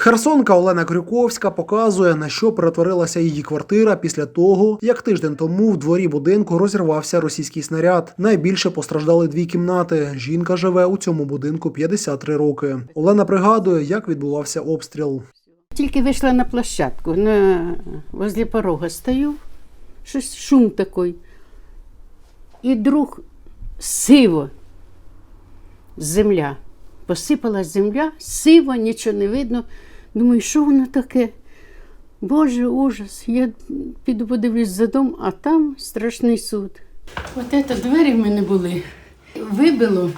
Херсонка Олена Крюковська показує, на що перетворилася її квартира після того, як тиждень тому в дворі будинку розірвався російський снаряд. Найбільше постраждали дві кімнати. Жінка живе у цьому будинку 53 роки. Олена пригадує, як відбувався обстріл. Тільки вийшла на площадку, на, возле порога стою, щось шум такий. І друг сиво, земля. Посипалась земля, сиво, нічого не видно. Думаю, що воно таке? Боже, ужас. Я піду подивлюсь за дом, а там страшний суд. От це двері в мене були. Вибило,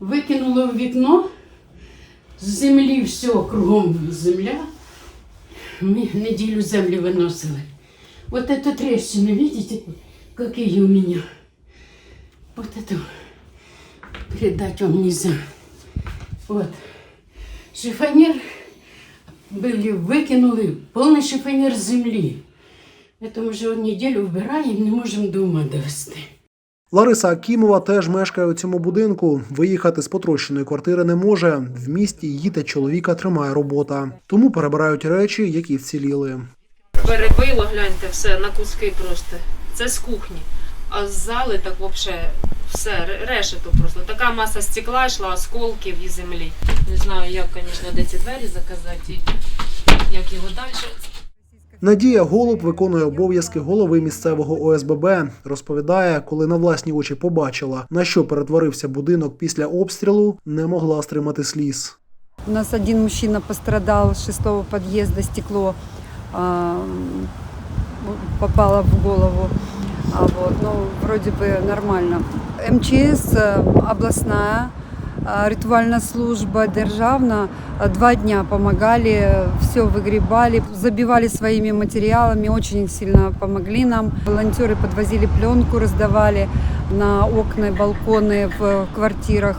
викинуло в вікно, з землі все кругом земля. Мы неделю землю выносили. Вот эту трещину, видите, какие у меня? Вот эту передать вам нельзя. Вот. Шифонер были, выкинули, полный шифонер земли. Это мы уже неделю вбираем, не можем дома довести. Лариса Акімова теж мешкає у цьому будинку. Виїхати з потрощеної квартири не може. В місті її та чоловіка тримає робота. Тому перебирають речі, які вціліли. Перебило, гляньте, все на куски просто. Це з кухні. А з зали так взагалі все, решето просто. Така маса стекла йшла, осколків і землі. Не знаю, як, звісно, де ці двері заказати, і як його далі. Надія Голуб виконує обов'язки голови місцевого ОСББ. Розповідає, коли на власні очі побачила, на що перетворився будинок після обстрілу, не могла стримати сліз. У нас один мужчина пострадал с шестого подъезда, стекло а, попало в голову. А вот, ну, вроде бы нормально. МЧС э, областная, а, ритуальная служба державна а, два дня помогали, все выгребали, забивали своими материалами, очень сильно помогли нам. Волонтеры подвозили пленку, раздавали на окна и балконы в квартирах.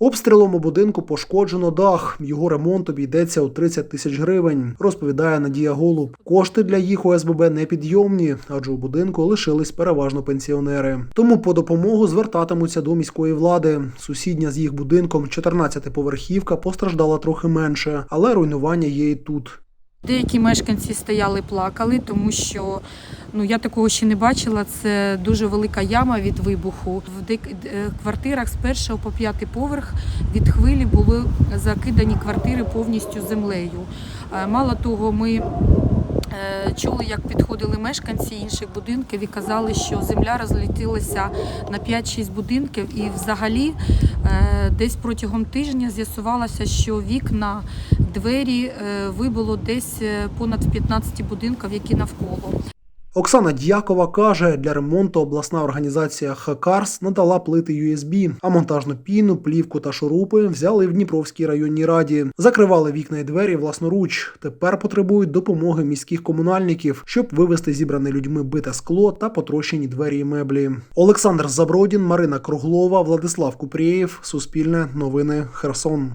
Обстрілом у будинку пошкоджено дах. Його ремонт обійдеться у 30 тисяч гривень, розповідає Надія Голуб. Кошти для їх ОСББ непідйомні, адже у будинку лишились переважно пенсіонери. Тому по допомогу звертатимуться до міської влади. Сусідня з їх будинком, 14-поверхівка, постраждала трохи менше, але руйнування є і тут. Деякі мешканці стояли, плакали, тому що ну я такого ще не бачила. Це дуже велика яма від вибуху. В е, квартирах з першого по п'ятий поверх від хвилі були закидані квартири повністю землею. Е, Мало того, ми е, чули, як підходили мешканці інших будинків і казали, що земля розлетілася на 5-6 будинків, і взагалі десь протягом тижня з'ясувалося, що вікна двері е, вибило десь е, понад в 15 будинків, які навколо. Оксана Дякова каже, для ремонту обласна організація Хакарс надала плити USB, а монтажну піну, плівку та шурупи взяли в Дніпровській районній раді. Закривали вікна і двері власноруч. Тепер потребують допомоги міських комунальників, щоб вивезти зібране людьми бите скло та потрощені двері і меблі. Олександр Забродін, Марина Круглова, Владислав Купрієв, Суспільне новини Херсон.